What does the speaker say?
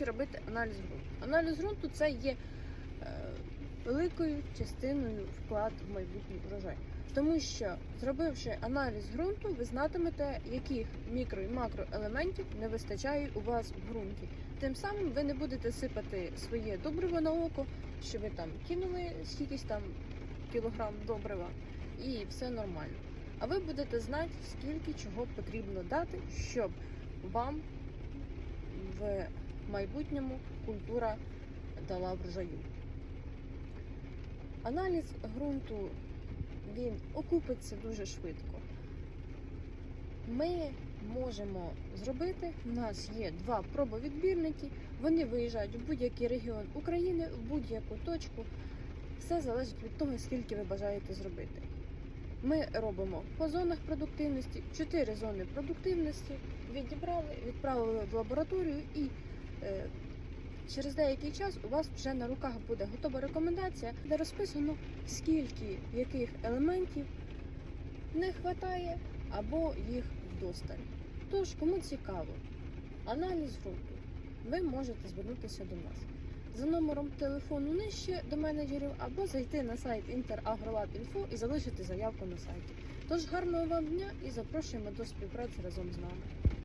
Робити аналіз ґрунту? Аналіз ґрунту це є е, великою частиною вклад в майбутній урожай. Тому що, зробивши аналіз ґрунту, ви знатимете, яких мікро і макроелементів не вистачає у вас в ґрунті. Тим самим ви не будете сипати своє добриво на око, що ви там кинули скількись там кілограм добрива, і все нормально. А ви будете знати, скільки чого потрібно дати, щоб вам в майбутньому культура дала врожаю. Аналіз ґрунту він окупиться дуже швидко. Ми можемо зробити. У нас є два пробовідбірники, вони виїжджають в будь-який регіон України, в будь-яку точку. Все залежить від того, скільки ви бажаєте зробити. Ми робимо по зонах продуктивності, чотири зони продуктивності відібрали, відправили в лабораторію і через деякий час у вас вже на руках буде готова рекомендація, де розписано, скільки яких елементів не вистачає або їх вдосталь. Тож, кому цікаво, аналіз ґрунту, ви можете звернутися до нас за номером телефону нижче до менеджерів або зайти на сайт InterAgroLab.info і залишити заявку на сайті. Тож гарного вам дня і запрошуємо до співпраці разом з нами.